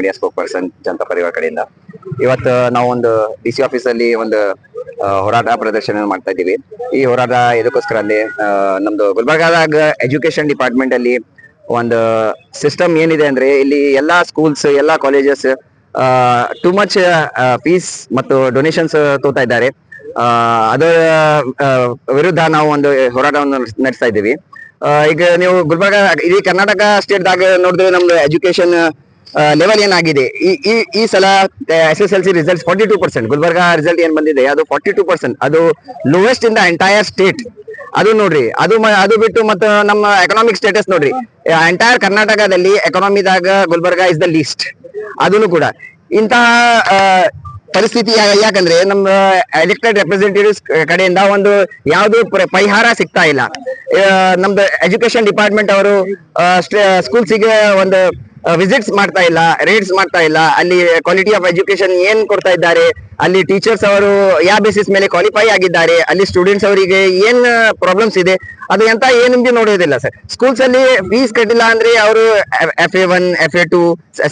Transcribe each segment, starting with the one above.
Media spoke person Janata ಪರಿವಾರ ಕಡೆಯಿಂದ. ಇವತ್ತು ನಾವು ಒಂದು ಡಿ ಸಿ ಆಫೀಸ್ ಒಂದು ಹೋರಾಟ ಪ್ರದರ್ಶನ ಮಾಡ್ತಾ ಇದ್ದೀವಿ. ಈ ಹೋರಾಟ ಇದಕ್ಕೋಸ್ಕರ ಅಲ್ಲಿ ನಮ್ದು ಗುಲ್ಬರ್ಗಾದಾಗ ಎಜುಕೇಶನ್ ಡಿಪಾರ್ಟ್ಮೆಂಟ್ ಅಲ್ಲಿ ಒಂದು ಸಿಸ್ಟಮ್ ಏನಿದೆ ಅಂದ್ರೆ ಇಲ್ಲಿ ಎಲ್ಲಾ ಸ್ಕೂಲ್ಸ್ ಎಲ್ಲಾ ಕಾಲೇಜಸ್ ಟು ಮಚ್ ಫೀಸ್ ಮತ್ತು ಡೊನೇಷನ್ಸ್ ತೋತಾ ಇದ್ದಾರೆ. ಅದರ ವಿರುದ್ಧ ನಾವು ಒಂದು ಹೋರಾಟವನ್ನು ನಡೆಸ್ತಾ ಇದ್ದೀವಿ. ಈಗ ನೀವು ಗುಲ್ಬರ್ಗ, ಇಡೀ ಕರ್ನಾಟಕ ಸ್ಟೇಟ್ ದಾಗ ನೋಡಿದ್ರೆ ನಮ್ದು ಎಜುಕೇಶನ್ ಲೆವೆಲ್ ಏನಾಗಿದೆ? ಈ ಈ ಈ ಸಲ S S L C result forty two percent Gulbarga result ಏನ್ ಬಂದಿದೆ? ಅದು ಫಾರ್ಟಿ ಟೂ ಪರ್ಸೆಂಟ್ ಅದು lowest in the entire state ಅದು ನೋಡ್ರಿ, ಅದು ಅದು ಬಿಟ್ಟು ಮತ್ತು ನಮ್ಮ ಎಕನಾಮಿಕ್ ಸ್ಟೇಟಸ್ ನೋಡ್ರಿ. ಎಂಟೈರ್ ಕರ್ನಾಟಕದಲ್ಲಿ ಎಕನಾಮಿದಾಗ ಗುಲ್ಬರ್ಗ ಇಸ್ ದ ಲೀಸ್ಟ್ ಅದನ್ನು ಕೂಡ. ಇಂತಹ ಪರಿಸ್ಥಿತಿ ಯಾಕಂದ್ರೆ ನಮ್ಮ ಎಲೆಕ್ಟೆಡ್ ರೆಪ್ರೆಸೆಂಟೇಟಿವ್ಸ್ ಕಡೆಯಿಂದ ಒಂದು ಯಾವುದು ಪರಿಹಾರ ಸಿಗ್ತಾ ಇಲ್ಲ. ನಮ್ದು ಎಜುಕೇಶನ್ ಡಿಪಾರ್ಟ್ಮೆಂಟ್ ಅವರು ಸ್ಕೂಲ್ಸಿಗೆ ಒಂದು ವಿಸಿಟ್ಸ್ ಮಾಡ್ತಾ ಇಲ್ಲ ರೇಟ್ಸ್ ಮಾಡ್ತಾ ಇಲ್ಲ. ಅಲ್ಲಿ ಕ್ವಾಲಿಟಿ ಆಫ್ ಎಜುಕೇಶನ್ ಏನ್ ಕೊಡ್ತಾ ಇದ್ದಾರೆ? ಅಲ್ಲಿ ಟೀಚರ್ಸ್ ಅವರು ಯಾವ ಬೇಸಿಸ್ ಮೇಲೆ ಕ್ವಾಲಿಫೈ ಆಗಿದ್ದಾರೆ? ಅಲ್ಲಿ ಸ್ಟೂಡೆಂಟ್ಸ್ ಅವರಿಗೆ ಏನ್ ಪ್ರಾಬ್ಲಮ್ಸ್ ಇದೆ? ಅದು ಎಂತ ಏನಿಂದ ನೋಡೋದಿಲ್ಲ ಸರ್ ಸ್ಕೂಲ್ಸ್ ಅಲ್ಲಿ ಫೀಸ್ ಕಟ್ಟಿಲ್ಲ ಅಂದ್ರೆ ಅವರು F A one F A two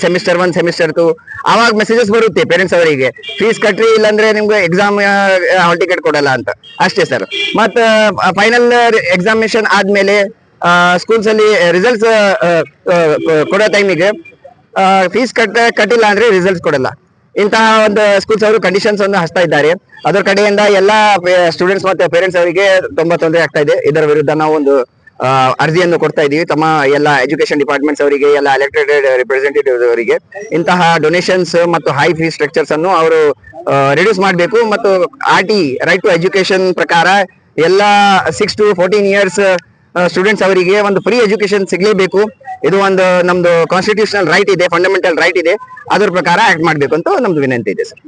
semester one semester two ಅವಾಗ ಮೆಸೇಜಸ್ ಬರುತ್ತೆ ಪೇರೆಂಟ್ಸ್ ಅವರಿಗೆ. ಫೀಸ್ ಕಟ್ಟ್ರಿ ಇಲ್ಲಾಂದ್ರೆ ನಿಮ್ಗೆ ಎಕ್ಸಾಮ್ ಹಾಲ್ ಟಿಕೆಟ್ ಕೊಡಲ್ಲ ಅಂತ. ಅಷ್ಟೇ ಸರ್ ಮತ್ತ ಫೈನಲ್ ಎಕ್ಸಾಮಿನೇಷನ್ ಆದ್ಮೇಲೆ ಸ್ಕೂಲ್ಸ್ ಅಲ್ಲಿ ರಿಸಲ್ಟ್ಸ್ ಕೊಡೋ ಟೈಮಿಗೆ ಫೀಸ್ ಕಟ್ಟ, ಕಟ್ಟಿಲ್ಲ ಅಂದ್ರೆ ರಿಸಲ್ಟ್ಸ್ ಕೊಡಲ್ಲ. ಇಂತಹ ಒಂದು ಸ್ಕೂಲ್ಸ್ ಅವರು ಕಂಡೀಷನ್ಸ್ ಅನ್ನು ಹಚ್ತಾ ಇದ್ದಾರೆ. ಅದರ ಕಡೆಯಿಂದ ಎಲ್ಲಾ ಸ್ಟೂಡೆಂಟ್ಸ್ ಮತ್ತೆ ಪೇರೆಂಟ್ಸ್ ಅವರಿಗೆ ತುಂಬಾ ತೊಂದರೆ ಆಗ್ತಾ ಇದೆ. ಇದರ ವಿರುದ್ಧ ನಾವು ಒಂದು ಅರ್ಜಿಯನ್ನು ಕೊಡ್ತಾ ಇದೀವಿ ತಮ್ಮ ಎಲ್ಲ ಎಜುಕೇಶನ್ ಡಿಪಾರ್ಟ್ಮೆಂಟ್ಸ್ ಅವರಿಗೆ, ಎಲ್ಲ ಎಲೆಕ್ಟೆಡ್ ರಿಪ್ರೆಸೆಂಟೇಟಿವ್ ಅವರಿಗೆ. ಇಂತಹ ಡೊನೇಷನ್ಸ್ ಮತ್ತು ಹೈ ಫೀ ಸ್ಟ್ರಕ್ಚರ್ಸ್ ಅನ್ನು ಅವರು ರಿಡ್ಯೂಸ್ ಮಾಡಬೇಕು. ಮತ್ತು R T right to education ಪ್ರಕಾರ ಎಲ್ಲ six to fourteen years students ಅವರಿಗೆ ಒಂದು ಫ್ರೀ ಎಜುಕೇಶನ್ ಸಿಗಲೇಬೇಕು. ಇದು ಒಂದು ನಮ್ದು ಕಾನ್ಸ್ಟಿಟ್ಯೂಷನಲ್ ರೈಟ್ ಇದೆ ಫಂಡಮೆಂಟಲ್ ರೈಟ್ ಇದೆ. ಅದರ ಪ್ರಕಾರ ಆಕ್ಟ್ ಮಾಡಬೇಕು ಅಂತ ನಮ್ದು ವಿನಂತಿ ಇದೆ ಸರ್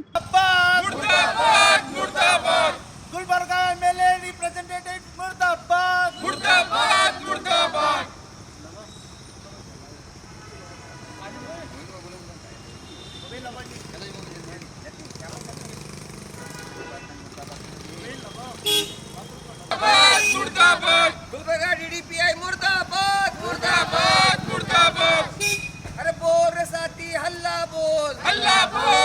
Japan!